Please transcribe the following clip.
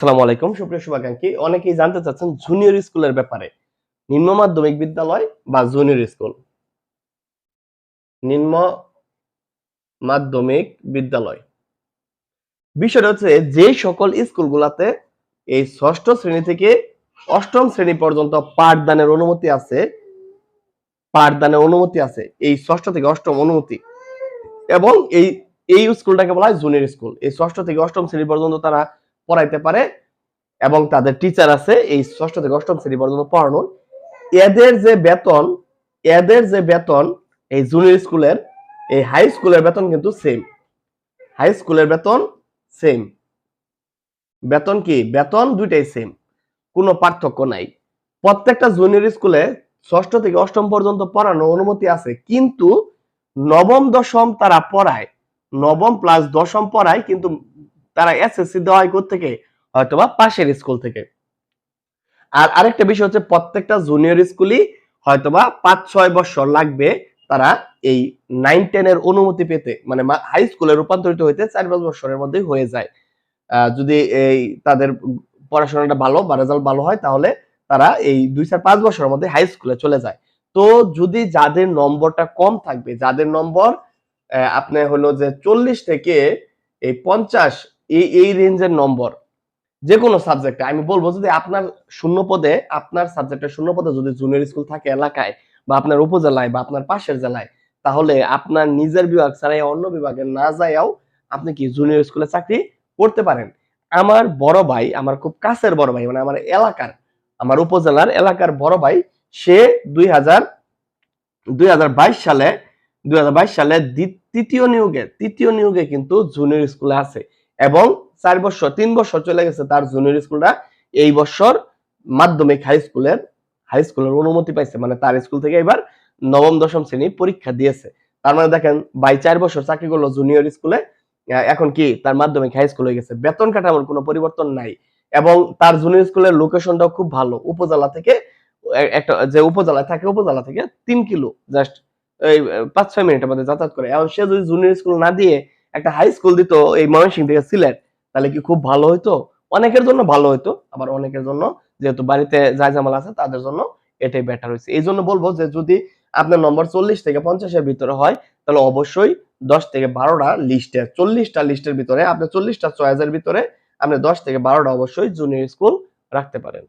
আসসালামু আলাইকুম, সুপ্রিয় শুভাকাঙ্ক্ষী। অনেকেই জানতে চাচ্ছেন জুনিয়র স্কুলের ব্যাপারে। নিম্ন মাধ্যমিক বিদ্যালয় বা জুনিয়র স্কুল? নিম্ন মাধ্যমিক বিদ্যালয়। বিষয়টা হচ্ছে, যে সকল স্কুলগুলোতে এই ষষ্ঠ শ্রেণি থেকে অষ্টম শ্রেণি পর্যন্ত পাঠদানের অনুমতি আছে, পাঠদানের অনুমতি আছে, এই ষষ্ঠ থেকে অষ্টম অনুমতি। এবং এই এই স্কুলটাকে বলা হয় জুনিয়র স্কুল। এই ষষ্ঠ থেকে অষ্টম শ্রেণি পর্যন্ত তারা পড়াইতে পারে এবং তাদের টিচার আছে এই ষষ্ঠ থেকে অষ্টম শ্রেণি পর্যন্ত পড়ানোর। এদের যে বেতন, এদের যে বেতন, এই জুনিয়র স্কুলের, এই হাই স্কুলের বেতন কিন্তু সেম হাই স্কুলের বেতন সেম বেতন কি? বেতন দুইটাই সেম কোনো পার্থক্য নাই। প্রত্যেকটা জুনিয়র স্কুলে ষষ্ঠ থেকে অষ্টম পর্যন্ত পড়ানোর অনুমতি আছে, কিন্তু নবম দশম তারা পড়ায়। নবম প্লাস দশম পড়ায়, কিন্তু তারা এসএসসি দেওয়া হয় থেকে হয়তোবা পাশের স্কুল থেকে। আর আরেকটা বিষয় হচ্ছে প্রত্যেকটা জুনিয়র স্কুলই হয়তোবা পাঁচ ছয় বছর লাগবে তারা এই নাইন টেন এর অনুমতি পেতে। মানে হাই স্কুলে রূপান্তরিত হইতে চার পাঁচ বছরের মধ্যেই হয়ে যায়। যদি এই তাদের পড়াশোনাটা ভালো বা রেজাল্ট ভালো হয় তাহলে তারা এই দুই চার পাঁচ বছরের মধ্যে হাই স্কুলে চলে যায়। তো যদি যাদের নম্বরটা কম থাকবে যাদের নম্বর আহ, আপনার হলো যে চল্লিশ থেকে এই পঞ্চাশ এই এই রেঞ্জের নম্বর যে কোনো সাবজেক্টে আমি বলব যদি আপনার শূন্য পদে আপনার সাবজেক্টের শূন্য পদে যদি জুনিয়র স্কুল থাকে এলাকায় বা আপনার উপজেলায় বা আপনার পাশের জেলায়, তাহলে আপনার নিজের বিভাগ ছাড়াই অন্য বিভাগে না যাইয়াও আপনি কি জুনিয়র স্কুলে চাকরি করতে পারেন। আমার বড় ভাই, আমার খুব কাছের বড় ভাই মানে আমার এলাকার, আমার উপজেলার এলাকার বড় ভাই, সে দুই হাজার দুই সালে দুই হাজার বাইশ সালে তৃতীয় নিয়োগে তৃতীয় নিয়োগে কিন্তু জুনিয়র স্কুলে আছে। এবং চার বছর, তিন বছর চলে গেছে তার জুনিয়র স্কুলটা এই বছর মাধ্যমিক হাই স্কুলের হাই স্কুলের অনুমতি পাইছে মানে তার স্কুল থেকে এবার নবম, দশম শ্রেণি পরীক্ষা দিয়েছে। তার মানে দেখেন, বাই চার বছর চাকরি করল জুনিয়র স্কুলে এখন কি তার মাধ্যমিক হাই স্কুল হয়ে গেছে। বেতন কাঠামোর কোনো পরিবর্তন নাই এবং তার জুনিয়র স্কুলের লোকেশনটাও খুব ভালো। উপজেলা থেকে একটা, যে উপজেলায় থাকে, উপজেলা থেকে তিন কিলো জাস্ট এই, পাঁচ, ছয় মিনিটের মধ্যে যাতায়াত করে। এবং সে যদি জুনিয়র স্কুল না দিয়ে একটা হাই স্কুল দিত এই ময়মনসিং থেকে সিলেট, তাহলে কি খুব ভালো হতো অনেকের জন্য ভালো হতো আবার অনেকের জন্য যেহেতু বাড়িতে যায় জামাল আছে তাদের জন্য এটাই বেটার হয়েছে এই জন্য বলব যে যদি আপনার নম্বর চল্লিশ থেকে পঞ্চাশের ভিতরে হয়, তাহলে অবশ্যই দশ থেকে বারোটা লিস্টে চল্লিশটা লিস্টের ভিতরে, আপনি চল্লিশটা চয়েসের ভিতরে আপনি দশ থেকে বারোটা অবশ্যই জুনিয়র স্কুল রাখতে পারেন।